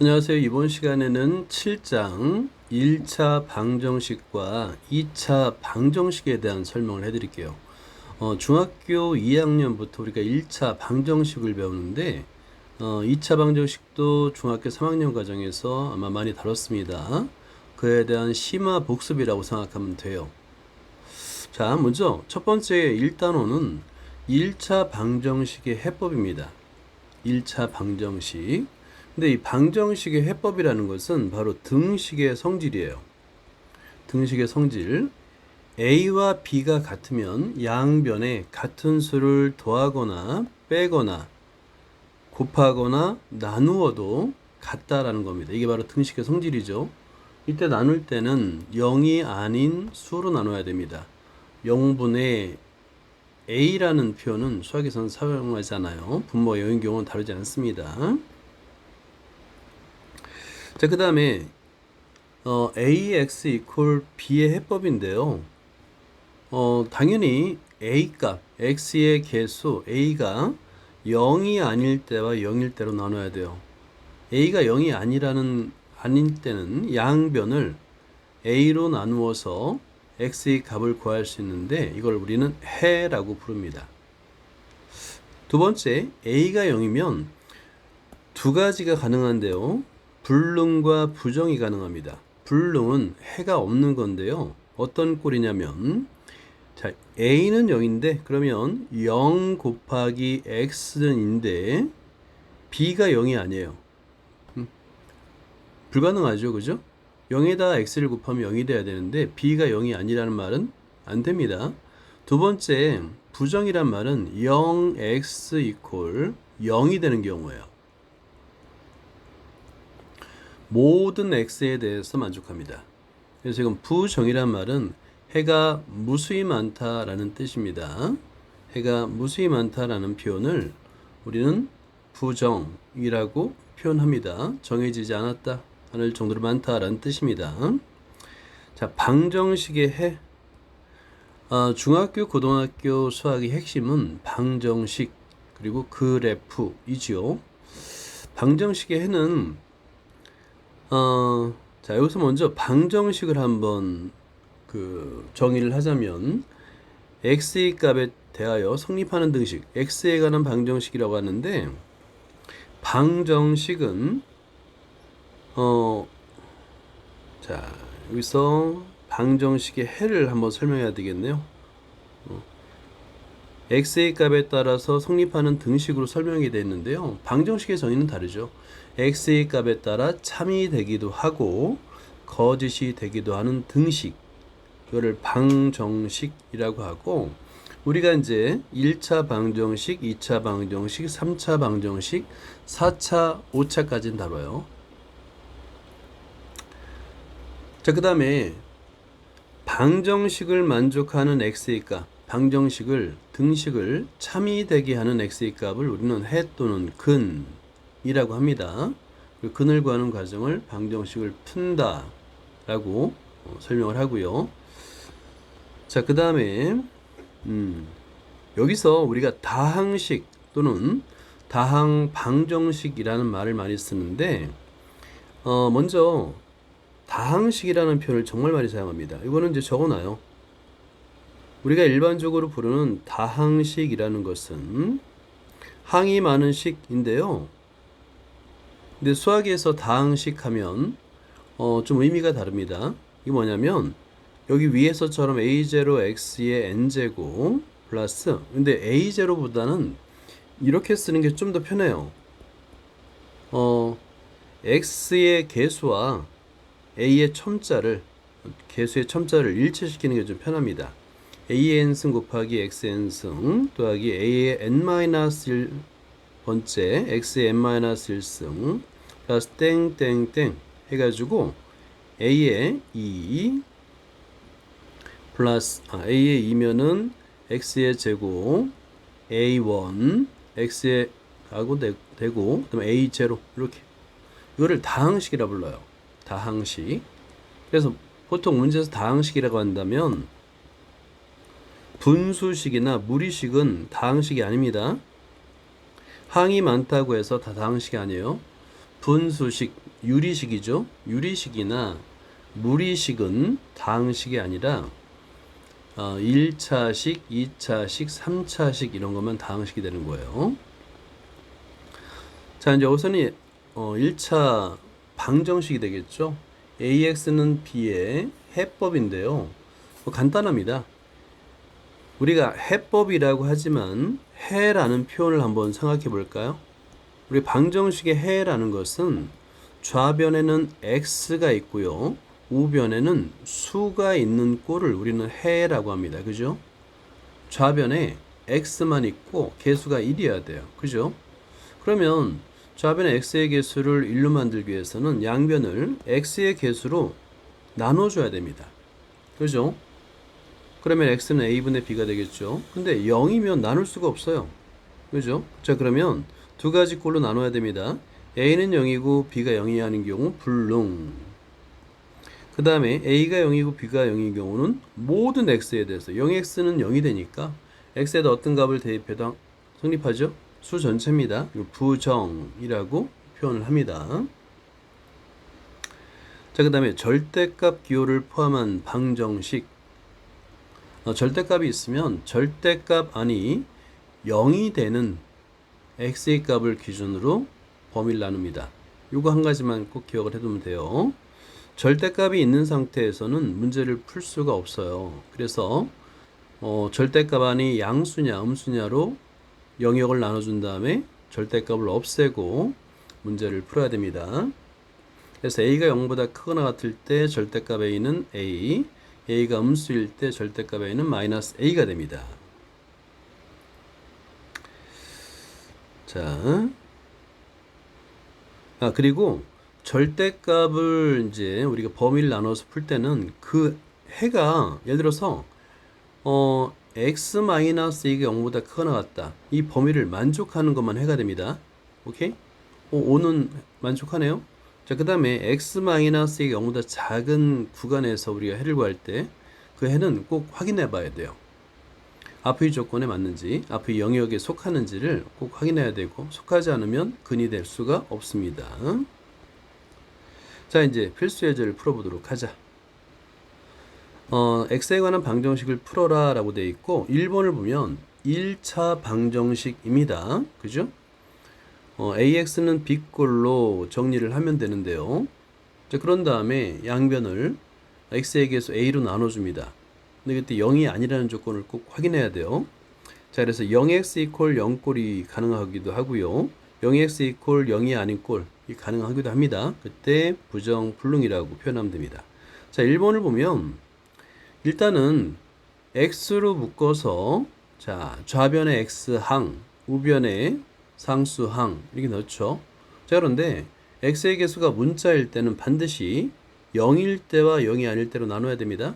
안녕하세요. 이번 시간에는 7장 1차 방정식과 2차 방정식에 대한 설명을 해드릴게요. 어, 중학교 2학년부터 우리가 1차 방정식을 배우는데 어, 2차 방정식도 중학교 3학년 과정에서 아마 많이 다뤘습니다. 그에 대한 심화 복습이라고 생각하면 돼요. 자, 먼저 첫 번째 1단원은 1차 방정식의 해법입니다. 1차 방정식. 근데 이 방정식의 해법이라는 것은 바로 등식의 성질이에요. 등식의 성질. A와 B가 같으면 양변에 같은 수를 더하거나 빼거나 곱하거나 나누어도 같다라는 겁니다. 이게 바로 등식의 성질이죠. 이때 나눌 때는 0이 아닌 수로 나눠야 됩니다. 0분의 A라는 표현은 수학에서는 사용하잖아요. 분모가 0인 경우는 다르지 않습니다. 자, 그 다음에 어, ax equal b의 해법인데요. 어, 당연히 a 값, x의 개수 a가 0이 아닐 때와 0일 때로 나눠야 돼요. a가 0이 아니라는 아닐 때는 양변을 a로 나누어서 x의 값을 구할 수 있는데 이걸 우리는 해라고 부릅니다. 두 번째, a가 0이면 두 가지가 가능한데요. 불능과 부정이 가능합니다. 불능은 해가 없는 건데요. 어떤 꼴이냐면 자, a는 0인데 그러면 0 곱하기 x인데 b가 0이 아니에요. 음, 불가능하죠. 그죠? 0에다 x를 곱하면 0이 돼야 되는데 b가 0이 아니라는 말은 안 됩니다. 두 번째, 부정이란 말은 0x 이퀄 0이 되는 경우예요. 모든 x에 대해서 만족합니다. 그래서 지금 부정이란 말은 해가 무수히 많다라는 뜻입니다. 해가 무수히 많다라는 표현을 우리는 부정이라고 표현합니다. 정해지지 않았다. 않을 정도로 많다라는 뜻입니다. 자, 방정식의 해. 아, 중학교, 고등학교 수학의 핵심은 방정식 그리고 그래프이지요. 방정식의 해는 어, 자, 여기서 먼저 방정식을 한번 그 정의를 하자면 x의 값에 대하여 성립하는 등식, x에 관한 방정식이라고 하는데 방정식은 어, 자, 여기서 방정식의 해를 한번 설명해야 되겠네요. 어, x의 값에 따라서 성립하는 등식으로 설명이 되어 있는데요. 방정식의 정의는 다르죠. X의 값에 따라 참이 되기도 하고 거짓이 되기도 하는 등식 이거를 방정식이라고 하고 우리가 이제 1차 방정식, 2차 방정식, 3차 방정식, 4차, 5차까지는 다뤄요. 자, 그 다음에 방정식을 만족하는 x의 값, 방정식을 등식을 참이 되게 하는 x의 값을 우리는 해 또는 근 이라고 합니다. 그 근을 구하는 과정을 방정식을 푼다 라고 어, 설명을 하고요. 자, 그 다음에 음, 여기서 우리가 다항식 또는 다항 방정식이라는 말을 많이 쓰는데 어, 먼저 다항식이라는 표현을 정말 많이 사용합니다. 이거는 이제 적어놔요. 우리가 일반적으로 부르는 다항식이라는 것은 항이 많은 식인데요. 근데 수학에서 다항식 하면 어, 좀 의미가 다릅니다. 이게 뭐냐면 여기 위에서처럼 a0x의 n제곱 플러스 근데 a0보다는 이렇게 쓰는 게 좀 더 편해요. 어, x의 개수와 a의 첨자를 개수의 첨자를 일치시키는 게 좀 편합니다. a의 n승 곱하기 x의 n승 더하기 a의 n-1 번째 x의 n-1승 플러스 땡땡땡 해가지고 a의 2 플러스 아, a의 2면은 x의 제곱 a1 x의 하고 되고 그다음에 a 제로 이렇게 이거를 다항식이라 불러요. 다항식. 그래서 보통 문제에서 다항식이라고 한다면 분수식이나 무리식은 다항식이 아닙니다. 항이 많다고 해서 다 다항식이 아니에요. 분수식, 유리식이죠. 유리식이나 무리식은 다항식이 아니라 어, 1차식, 2차식, 3차식 이런 것만 다항식이 되는 거예요. 자, 이제 우선이 어, 1차 방정식이 되겠죠. AX는 B의 해법인데요. 뭐 간단합니다. 우리가 해법이라고 하지만 해라는 표현을 한번 생각해 볼까요? 우리 방정식의 해라는 것은 좌변에는 x가 있고요. 우변에는 수가 있는 꼴을 우리는 해라고 합니다. 그죠? 좌변에 x만 있고 개수가 1이어야 돼요. 그죠? 그러면 좌변의 x의 개수를 1로 만들기 위해서는 양변을 x의 개수로 나눠줘야 됩니다. 그죠? 그러면 x는 a분의 b가 되겠죠. 근데 0이면 나눌 수가 없어요. 그죠? 자, 그러면 두 가지 꼴로 나눠야 됩니다. a는 0이고 b가 0이 아닌 경우 불능. 그 다음에 a가 0이고 b가 0인 경우는 모든 x에 대해서 0x는 0이 되니까 x에다 어떤 값을 대입해도 성립하죠? 수 전체입니다. 부정이라고 표현을 합니다. 자, 그 다음에 절대값 기호를 포함한 방정식. 어, 절대값이 있으면 절대값 안이 0이 되는 x의 값을 기준으로 범위를 나눕니다. 이거 한 가지만 꼭 기억을 해두면 돼요. 절대값이 있는 상태에서는 문제를 풀 수가 없어요. 그래서 어, 절대값 안이 양수냐 음수냐로 영역을 나눠준 다음에 절대값을 없애고 문제를 풀어야 됩니다. 그래서 a가 0보다 크거나 같을 때 절대값 a는 a, a가 음수일 때 절대값 a는 마이너스 a가 됩니다. 자, 아 그리고 절대값을 이제 우리가 범위를 나눠서 풀 때는 그 해가 예를 들어서 어 x 마이너스 이게 0보다 크거나 같다. 이 범위를 만족하는 것만 해가 됩니다. 오케이? 어, 5는 만족하네요. 자, 그 다음에 x 마이너스 이게 0보다 작은 구간에서 우리가 해를 구할 때 그 해는 꼭 확인해 봐야 돼요. 앞의 조건에 맞는지, 앞의 영역에 속하는지를 꼭 확인해야 되고, 속하지 않으면 근이 될 수가 없습니다. 자, 이제 필수 예제를 풀어보도록 하자. 어, x에 관한 방정식을 풀어라 라고 되어 있고 1번을 보면 1차 방정식입니다. 그죠? 어, ax는 b꼴로 정리를 하면 되는데요. 자, 그런 다음에 양변을 개수 a로 나눠줍니다. 근데 그때 0이 아니라는 조건을 꼭 확인해야 돼요. 자, 그래서 0x 이퀄 0꼴이 가능하기도 하고요. 0x 이퀄 0이 아닌 꼴이 가능하기도 합니다. 그때 부정 불능이라고 표현하면 됩니다. 자, 1번을 보면 일단은 x로 묶어서 자 좌변에 x항, 우변에 상수항 이렇게 넣죠. 자 그런데 x의 개수가 문자일 때는 반드시 0일 때와 0이 아닐 때로 나눠야 됩니다.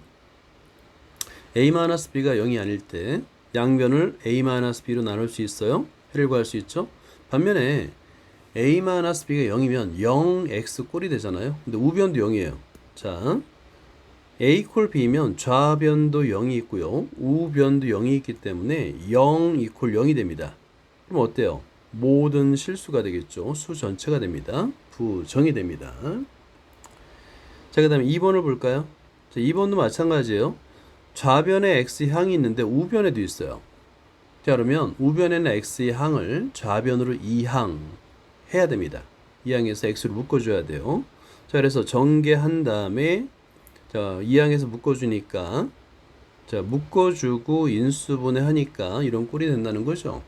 a-b가 0이 아닐 때 양변을 a-b로 나눌 수 있어요. 해를 구할 수 있죠. 반면에 a-b가 0이면 0x 꼴이 되잖아요. 근데 우변도 0이에요. 자, A 콜 B면 좌변도 0이 있고요. 우변도 0이 있기 때문에 0 이퀄 0이 됩니다. 그럼 어때요? 모든 실수가 되겠죠. 수 전체가 됩니다. 부정이 됩니다. 자, 그 다음에 2번을 볼까요? 자, 2번도 마찬가지예요. 좌변에 X향이 있는데 우변에도 있어요. 자, 그러면 우변에는 X의 항을 좌변으로 2항 해야 됩니다. 2항에서 X로 묶어줘야 돼요. 자, 그래서 전개한 다음에 자, 2항에서 묶어주니까 자, 묶어주고 인수분해 하니까 이런 꼴이 된다는 거죠.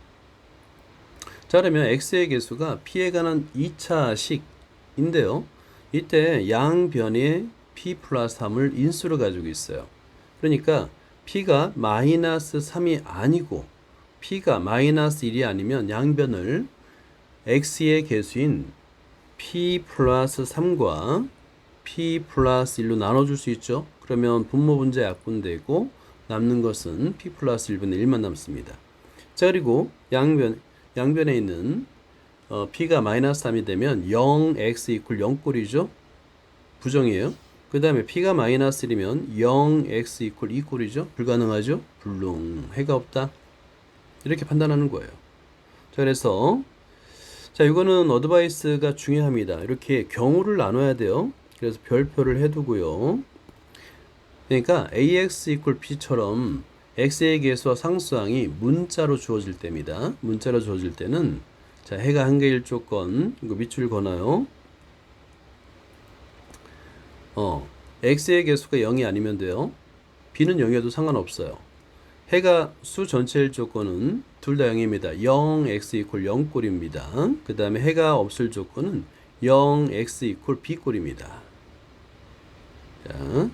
자, 그러면 x의 개수가 p에 관한 2차식인데요. 이때 양변에 p 플러스 3을 인수로 가지고 있어요. 그러니까 p가 마이너스 3이 아니고 p가 마이너스 1이 아니면 양변을 x의 개수인 p 플러스 3과 p 플러스 1로 나눠줄 수 있죠. 그러면 분모 분자 약분되고 남는 것은 p 플러스 1분의 1만 남습니다. 자 그리고 양변 양변에 있는 어, p가 마이너스 3이 되면 0x 이퀄 0꼴이죠. 부정이에요. 그 다음에 p가 마이너스 1이면 0x 이퀄 2꼴이죠. 불가능하죠. 불능 해가 없다. 이렇게 판단하는 거예요. 자 그래서 자, 이거는 어드바이스가 중요합니다. 이렇게 경우를 나눠야 돼요. 그래서 별표를 해두고요. 그러니까 ax equal b처럼 x의 개수와 상수항이 문자로 주어질 때입니다. 문자로 주어질 때는 자, 해가 한 개일 조건 이거 밑줄 거나요? 어, x의 개수가 0이 아니면 돼요. b는 0이어도 상관없어요. 해가 수 전체일 조건은 둘 다 0입니다. 0, x 이퀄 0꼴입니다. 그 다음에 해가 없을 조건은 0, x 이퀄 b꼴입니다. 자,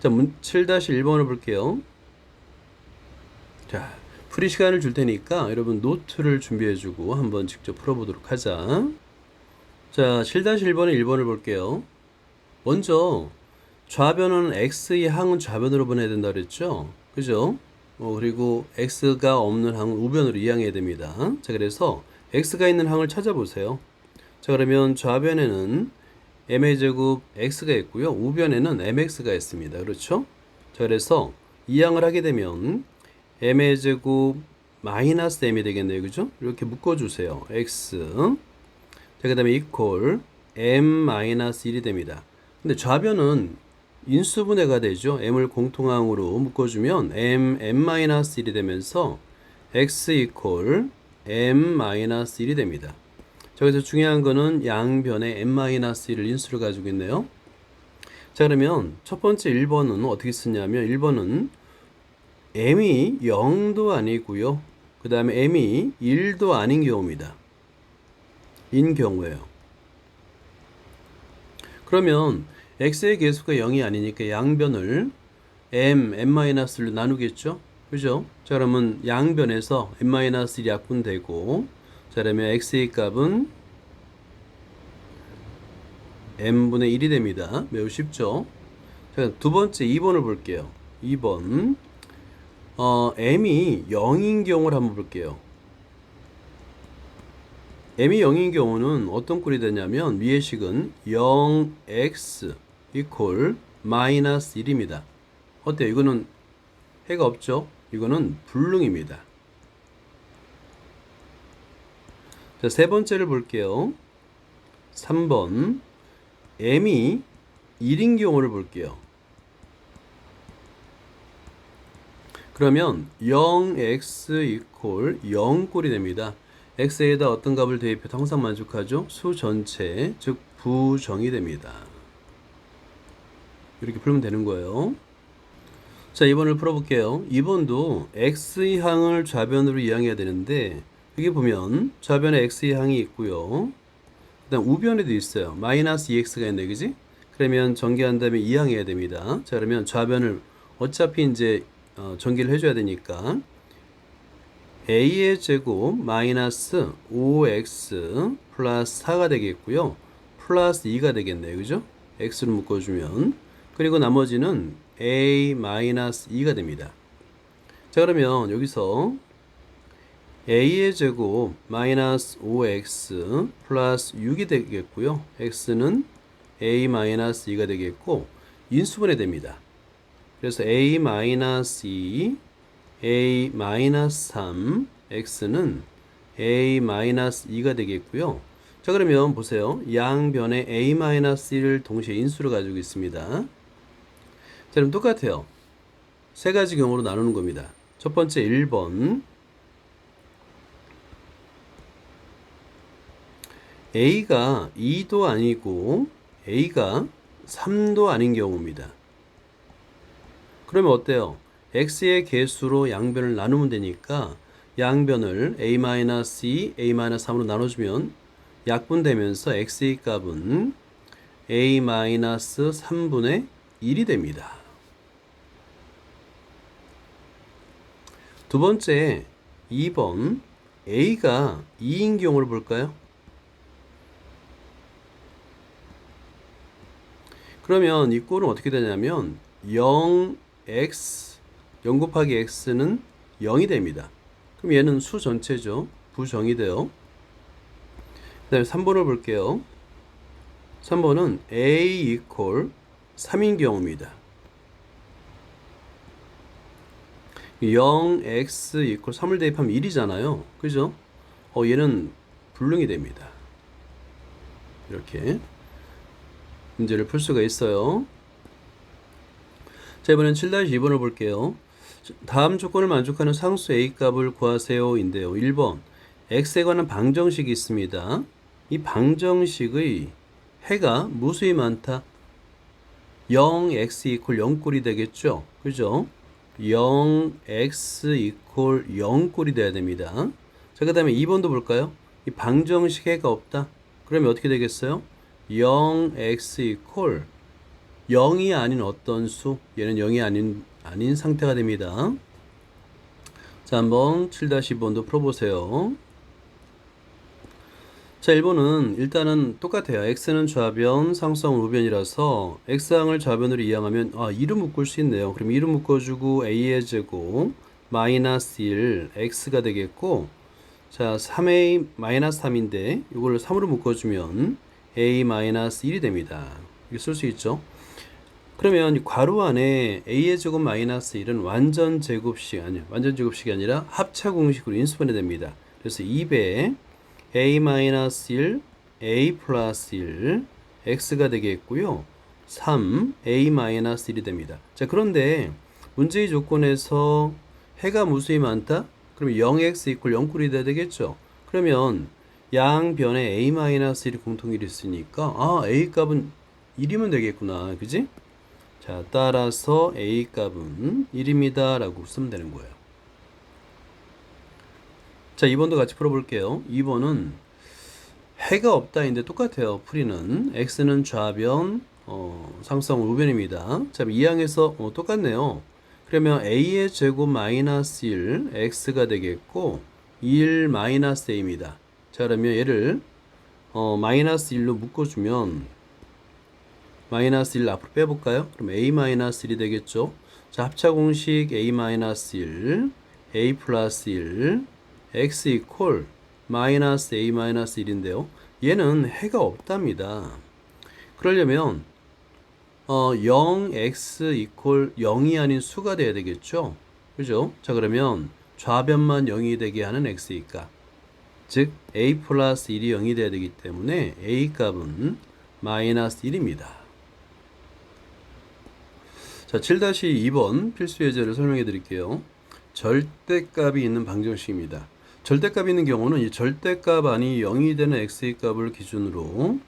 자, 문, 7-1번을 볼게요. 자, 풀이 시간을 줄 테니까 여러분 노트를 준비해 주고 한번 직접 풀어보도록 하자. 자, 7-1번에 1번을 볼게요. 먼저 좌변은 x의 항은 좌변으로 보내야 된다 그랬죠? 그죠? 어, 그리고 x가 없는 항은 우변으로 이항해야 됩니다. 자, 그래서 x가 있는 항을 찾아보세요. 자, 그러면 좌변에는 m의 제곱 x가 있고요. 우변에는 mx가 있습니다. 그렇죠? 자, 그래서 이항을 하게 되면 m의 제곱 마이너스 m이 되겠네요. 그죠? 이렇게 묶어주세요. x 자, 그 다음에 이퀄 m 마이너스 1이 됩니다. 근데 좌변은 인수분해가 되죠. m을 공통항으로 묶어주면 m, m-1이 되면서 x 이퀄 m-1이 됩니다. 자, 그래서 중요한 거는 양변에 m-1을 인수를 가지고 있네요. 자, 그러면 첫 번째 1번은 어떻게 쓰냐면 1번은 m이 0도 아니고요. 그 다음에 m이 1도 아닌 경우입니다. 인 경우에요. 그러면 x의 개수가 0이 아니니까 양변을 m, m-로 나누겠죠? 그죠? 자, 그러면 양변에서 m-1이 약분되고, 자, 그러면 x의 값은 m분의 1이 됩니다. 매우 쉽죠? 자, 두 번째 2번을 볼게요. 2번. 어, m이 0인 경우를 한번 볼게요. m이 0인 경우는 어떤 꼴이 되냐면 위의 식은 0x 이퀄 마이너스 1입니다. 어때요? 이거는 해가 없죠? 이거는 불능입니다. 자, 세 번째를 볼게요. 3번 m이 1인 경우를 볼게요. 그러면 0x 이퀄 0꼴이 됩니다. x에다 어떤 값을 대입해도 항상 만족하죠? 수 전체, 즉 부정이 됩니다. 이렇게 풀면 되는 거예요. 자, 2번을 풀어볼게요. 2번도 x의 항을 좌변으로 이항해야 되는데 여기 보면 좌변에 x의 항이 있고요. 그다음 우변에도 있어요. 마이너스 2x가 있네, 그지? 그러면 전개한 다음에 이항해야 됩니다. 자, 그러면 좌변을 어차피 이제 어, 전개를 해줘야 되니까 a의 제곱 마이너스 5x 플러스 4가 되겠고요. 플러스 2가 되겠네요. 그죠? x를 묶어주면 그리고 나머지는 a 마이너스 2가 됩니다. 자 그러면 여기서 a의 제곱 마이너스 5x 플러스 6이 되겠고요. x는 a 마이너스 2가 되겠고 인수분해 됩니다. 그래서 a 마이너스 2 a 마이너스 3 x는 a 마이너스 2가 되겠고요. 자 그러면 보세요. 양변에 a 마이너스 1을 동시에 인수를 가지고 있습니다. 자 그럼 똑같아요. 세 가지 경우로 나누는 겁니다. 첫 번째 1번 a가 2도 아니고 a가 3도 아닌 경우입니다. 그러면 어때요? x의 개수로 양변을 나누면 되니까 양변을 a-2, a-3으로 나눠주면 약분되면서 x의 값은 a-3분의 1이 됩니다. 두 번째 2번 a가 2인 경우를 볼까요? 그러면 이 꼴은 어떻게 되냐면 0x 0 곱하기 x는 0이 됩니다. 그럼 얘는 수 전체죠. 부정이 돼요. 그 다음에 3번을 볼게요. 3번은 a equal 3인 경우입니다. 0x equal 3을 대입하면 1이잖아요. 그죠? 어, 얘는 불능이 됩니다. 이렇게 문제를 풀 수가 있어요. 자, 이번엔 7-2번을 볼게요. 다음 조건을 만족하는 상수 A 값을 구하세요. 인데요. 1번. x에 관한 방정식이 있습니다. 이 방정식의 해가 무수히 많다. 0x 이퀄 0꼴이 되겠죠. 그죠? 0x 이퀄 0꼴이 돼야 됩니다. 자, 그 다음에 2번도 볼까요? 이 방정식 해가 없다. 그러면 어떻게 되겠어요? 0x 이퀄 0이 아닌 어떤 수, 얘는 0이 아닌, 아닌 상태가 됩니다. 자, 한번 7-2번도 풀어 보세요. 자, 1번은 일단은 똑같아요. x는 좌변, 상수항 우변이라서 x항을 좌변으로 이항하면 아, 2로 묶을 수 있네요. 그럼 2로 묶어 주고 a의 제곱 마이너스 1 x가 되겠고 자, 3a 마이너스 3인데 이걸 3으로 묶어 주면 a 마이너스 1이 됩니다. 이게 쓸 수 있죠. 그러면 이 괄호 안에 a의 제곱 마이너스 1은 완전 제곱식 아니요. 완전 제곱식이 아니라 합차 공식으로 인수분해 됩니다. 그래서 2배 a 마이너스 1 a 플러스 1 x가 되겠고요. 3 a 마이너스 1이 됩니다. 자, 그런데 문제의 조건에서 해가 무수히 많다? 그러면 0x 이퀄 0꼴이 돼야 되겠죠. 그러면 양변에 a 마이너스 1이 공통일이 있으니까 아, a 값은 1이면 되겠구나. 그지? 자, 따라서 a 값은 1입니다. 라고 쓰면 되는 거예요. 자, 2번도 같이 풀어볼게요. 2번은 해가 없다인데 똑같아요. 풀이는 x는 좌변, 어, 상수항 우변입니다. 자, 2항에서 어, 똑같네요. 그러면 a의 제곱 마이너스 1 x가 되겠고 1 마이너스 a입니다. 자, 그러면 얘를 어, 마이너스 1로 묶어주면 마이너스 1 앞으로 빼볼까요? 그럼 a 마이너스 1이 되겠죠. 자, 합차 공식 a 마이너스 1, a 플러스 1, x 이퀄 마이너스 a 마이너스 1인데요. 얘는 해가 없답니다. 그러려면 어, 0x 이퀄 0이 아닌 수가 돼야 되겠죠. 그죠? 자, 그러면 좌변만 0이 되게 하는 x의 값. 즉, a 플러스 1이 0이 돼야 되기 때문에 a 값은 마이너스 1입니다. 자, 7-2번 필수 예제를 설명해 드릴게요. 절대값이 있는 방정식입니다. 절대값이 있는 경우는 이 절대값 안이 0이 되는 x의 값을 기준으로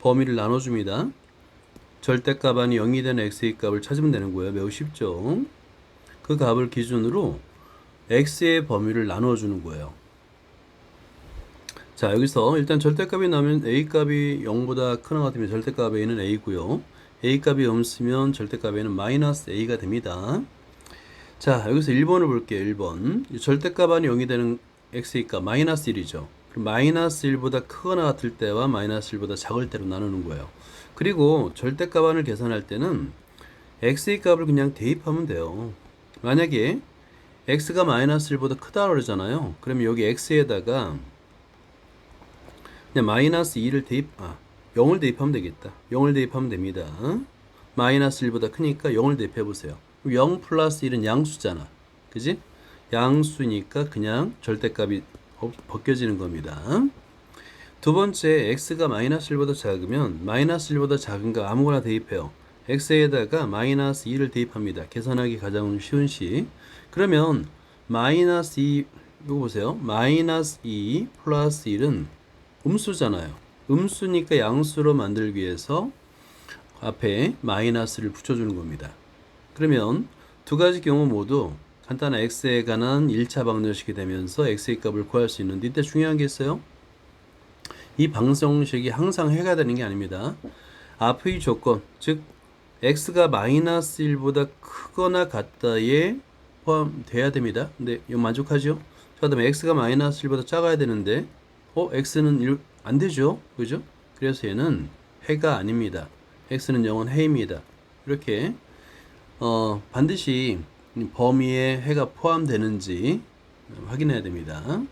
범위를 나눠줍니다. 절대값 안이 0이 되는 x의 값을 찾으면 되는 거예요. 매우 쉽죠. 그 값을 기준으로 x의 범위를 나눠주는 거예요. 자 여기서 일단 절대값이 나오면 a 값이 0보다 크나 같으면 절대값 a는 a고요. A 값이 없으면 절대값 a는 마이너스 a가 됩니다. 자 여기서 1번을 볼게요. 1번 절대값 안이 0이 되는 x의 값 마이너스 1이죠. 그럼 마이너스 1보다 크거나 같을 때와 마이너스 1보다 작을 때로 나누는 거예요. 그리고 절대값 안을 계산할 때는 x의 값을 그냥 대입하면 돼요. 만약에 x가 마이너스 1보다 크다 그러잖아요. 그러면 여기 x에다가 그냥 마이너스 2를 대입, 아, 0을 대입하면 되겠다. 0을 대입하면 됩니다. 마이너스 1보다 크니까 0을 대입해 보세요. 0 플러스 1은 양수잖아. 그지? 양수니까 그냥 절대값이 벗겨지는 겁니다. 두 번째 x가 마이너스 1보다 작으면 마이너스 1보다 작은 거 아무거나 대입해요. x에다가 마이너스 2를 대입합니다. 계산하기 가장 쉬운 식. 그러면 마이너스 2 이거 보세요. 마이너스 2 플러스 1은 음수잖아요. 음수니까 양수로 만들기 위해서 앞에 마이너스를 붙여주는 겁니다. 그러면 두 가지 경우 모두 간단한 x에 관한 1차 방정식이 되면서 x의 값을 구할 수 있는데 이때 중요한 게 있어요. 이 방정식이 항상 해가 되는 게 아닙니다. 앞의 조건, 즉 x가 마이너스 1보다 크거나 같다에 포함돼야 됩니다. 근데 이거 만족하죠? 그 다음에 x가 마이너스 1보다 작아야 되는데 어? x는 1, 안 되죠? 그죠? 그래서 얘는 해가 아닙니다. x는 0은 해입니다. 이렇게 어, 반드시 범위에 해가 포함되는지 확인해야 됩니다.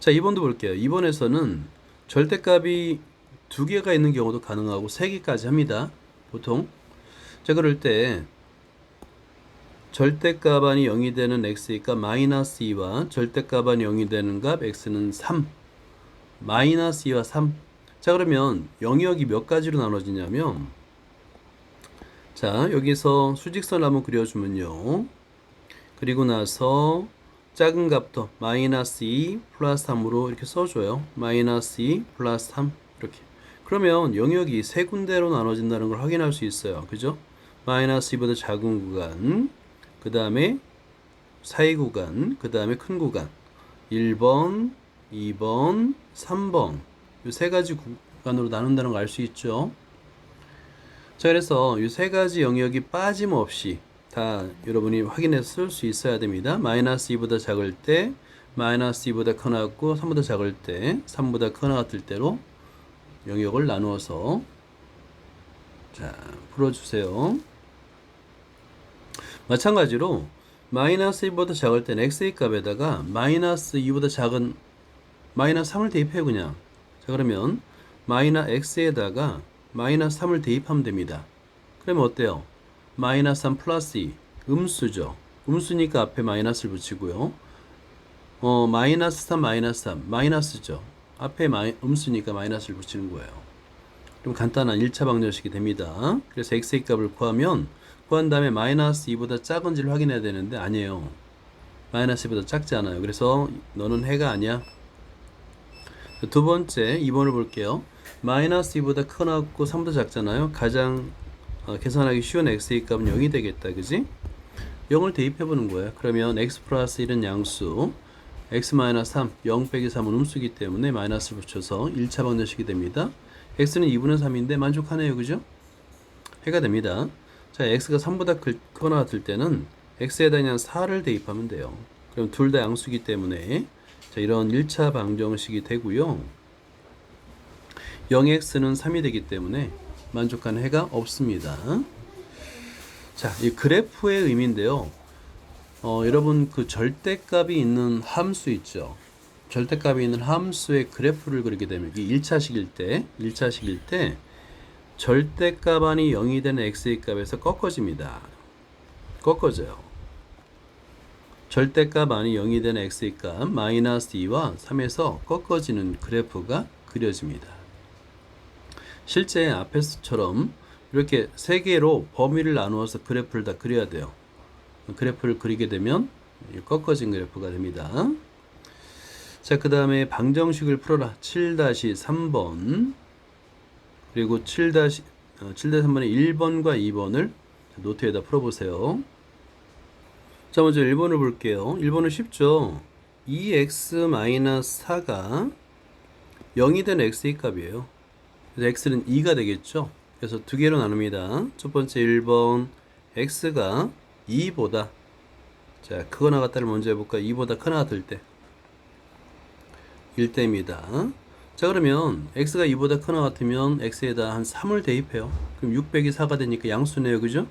자, 2번도 볼게요. 2번에서는 절대값이 두 개가 있는 경우도 가능하고 세 개까지 합니다. 보통. 자, 그럴 때 절대값 안이 0이 되는 x니까 마이너스 2와 절대값 안이 0이 되는 값 x는 3. 마이너스 2와 3. 자, 그러면 영역이 몇 가지로 나눠지냐면 자, 여기서 수직선 한번 그려주면요. 그리고 나서 작은 값도 마이너스 2 플러스 3으로 이렇게 써줘요. 마이너스 2 플러스 3 이렇게. 그러면 영역이 세 군데로 나눠진다는 걸 확인할 수 있어요. 그죠? 마이너스 2보다 작은 구간, 그 다음에 사이 구간, 그 다음에 큰 구간. 1번, 2번, 3번. 이 세 가지 구간으로 나눈다는 걸 알 수 있죠. 자, 그래서 이 세 가지 영역이 빠짐없이 다 여러분이 확인해서 쓸 수 있어야 됩니다. 마이너스 2보다 작을 때, 마이너스 2보다 커나갔고, 3보다 작을 때, 3보다 커나갔을 때로 영역을 나누어서 자, 풀어주세요. 마찬가지로 마이너스 2보다 작을 때는 x의 값에다가 마이너스 2보다 작은 마이너스 3을 대입해 그냥 자 그러면 마이너스 x에다가 마이너스 3을 대입하면 됩니다 그러면 어때요? 마이너스 3 플러스 2 음수죠 음수니까 앞에 마이너스를 붙이고요 어 마이너스 3 마이너스 3 마이너스죠 앞에 마이, 음수니까 마이너스를 붙이는 거예요 좀 간단한 1차 방정식이 됩니다 그래서 x의 값을 구하면 구한 다음에 마이너스 2보다 작은지를 확인해야 되는데 아니에요. 마이너스 2보다 작지 않아요. 그래서 너는 해가 아니야. 두 번째 2번을 볼게요. 마이너스 2보다 커나고 3보다 작잖아요. 가장 어, 계산하기 쉬운 x의 값은 0이 되겠다. 그지? 0을 대입해 보는 거예요. 그러면 x 플러스 1은 양수 x 마이너스 3, 0 빼기 3은 음수기 때문에 마이너스를 붙여서 1차 방정식이 됩니다. x는 2분의 3인데 만족하네요. 그죠? 해가 됩니다. 자, x가 3보다 크거나 같을 때는 x에다 그냥 4를 대입하면 돼요. 그럼 둘 다 양수기 때문에 자, 이런 1차 방정식이 되고요. 0x는 3이 되기 때문에 만족하는 해가 없습니다. 자, 이 그래프의 의미인데요. 어, 여러분 그 절대값이 있는 함수 있죠. 절대값이 있는 함수의 그래프를 그리게 되면 이게 1차식일 때, 1차식일 때 절대값 안이 0이 되는 x의 값에서 꺾어집니다. 꺾어져요. 절대값 안이 0이 되는 x의 값 마이너스 2와 3에서 꺾어지는 그래프가 그려집니다. 실제 앞에서처럼 이렇게 세 개로 범위를 나누어서 그래프를 다 그려야 돼요. 그래프를 그리게 되면 꺾어진 그래프가 됩니다. 자, 그 다음에 방정식을 풀어라. 7-3번. 그리고 7 다시 7-3번의 1번과 2번을 노트에다 풀어보세요. 자, 먼저 1번을 볼게요. 1번은 쉽죠? 2x-4가 0이 된 x의 값이에요. 그래서 x는 2가 되겠죠? 그래서 두 개로 나눕니다. 첫 번째 1번 x가 2보다 자, 크거 나갔다를 먼저 해볼까? 2보다 크나 같을 때 1대입니다. 자 그러면 x가 2보다 크나 같으면 x에다 한 3을 대입해요. 그럼 600이 4가 되니까 양수네요. 그죠?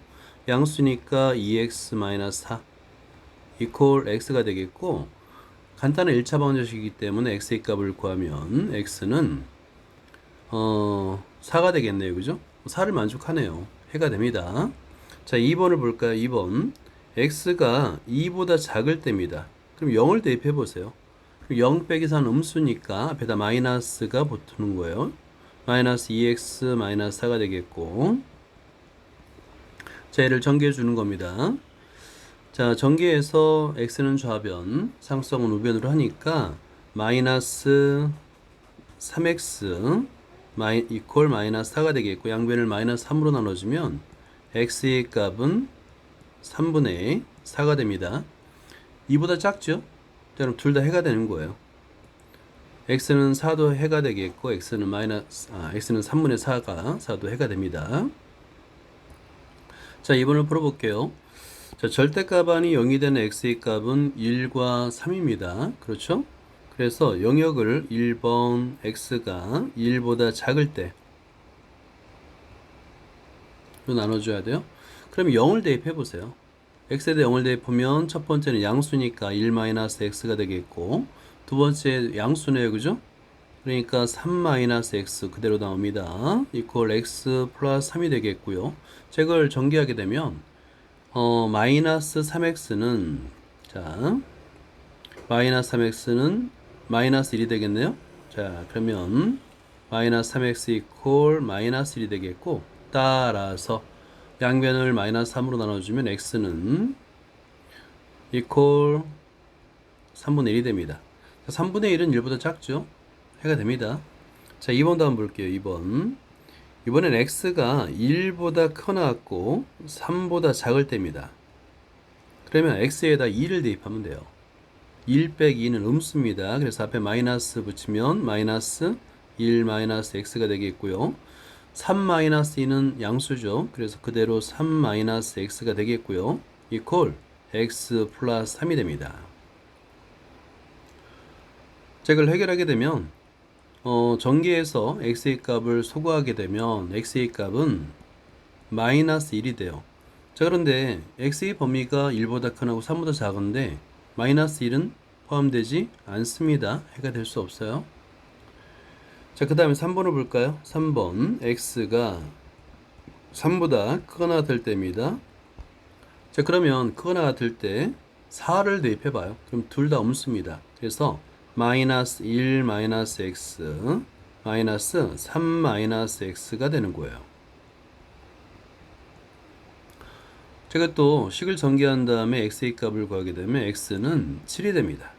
양수니까 2x-4 이퀄 x가 되겠고 간단한 1차 방정식이기 때문에 x의 값을 구하면 x는 어 4가 되겠네요. 그죠? 4를 만족하네요. 해가 됩니다. 자 2번을 볼까요? 2번 x가 2보다 작을 때입니다. 그럼 0을 대입해 보세요. 0 빼기 4는 음수니까 앞에다 마이너스가 붙는 거예요. 마이너스 2x 마이너스 4가 되겠고 자 얘를 전개해 주는 겁니다. 자 전개해서 x는 좌변 상수성은 우변으로 하니까 마이너스 3x 마이, 이퀄 마이너스 4가 되겠고 양변을 마이너스 3으로 나눠주면 x의 값은 3분의 4가 됩니다. 2보다 작죠? 그럼 둘 다 해가 되는 거예요. x는 4도 해가 되겠고 x는 마이너스 아, x는 3분의 4가 4도 해가 됩니다. 자, 2번을 풀어볼게요. 자, 절대값 안이 0이 되는 x의 값은 1과 3입니다. 그렇죠? 그래서 영역을 1번 x가 1보다 작을 때 나눠줘야 돼요. 그럼 0을 대입해 보세요. x에 대해 0을 대입하면 첫 번째는 양수니까 1-x가 되겠고 두 번째 양수네요. 그죠? 그러니까 3-x 그대로 나옵니다. 이퀄 x 플러스 3이 되겠고요. 제걸 전개하게 되면 어, 마이너스 3x는 자 마이너스 3x는 마이너스 1이 되겠네요. 자, 자, 그러면 마이너스 3x 이퀄 마이너스 1이 되겠고 따라서 양변을 마이너스 3으로 나눠주면 x는 이퀄 3분의 1이 됩니다. 자, 3분의 1은 1보다 작죠? 해가 됩니다. 자, 2번도 한번 볼게요. 2번. 이번엔 x가 1보다 커 나왔고 3보다 작을 때입니다. 그러면 x에다 2를 대입하면 돼요. 1 빼기 2는 음수입니다. 그래서 앞에 마이너스 붙이면 마이너스 1 마이너스 x가 되겠고요. 3 마이너스 2는 양수죠. 그래서 그대로 3 마이너스 x가 되겠고요. 이퀄 x 플러스 3이 됩니다. 자, 이걸 해결하게 되면 어, 전개에서 x의 값을 소거하게 되면 x의 값은 마이너스 1이 돼요. 자, 그런데 x의 범위가 1보다 크고 3보다 작은데 마이너스 1은 포함되지 않습니다. 해가 될 수 없어요. 자, 그 다음에 3번을 볼까요? 3번 x가 3보다 크거나 될 때입니다. 자, 그러면 크거나 같을 때 4를 대입해 봐요. 그럼 둘다 음수입니다. 그래서 마이너스 1 마이너스 x 마이너스 3 마이너스 x가 되는 거예요. 제가 또 식을 전개한 다음에 x의 값을 구하게 되면 x는 7이 됩니다.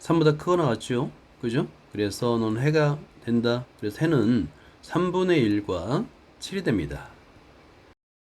3보다 크거나 같죠? 그죠? 그래서 넌 해가 된다. 그래서 해는 3분의 1과 7이 됩니다.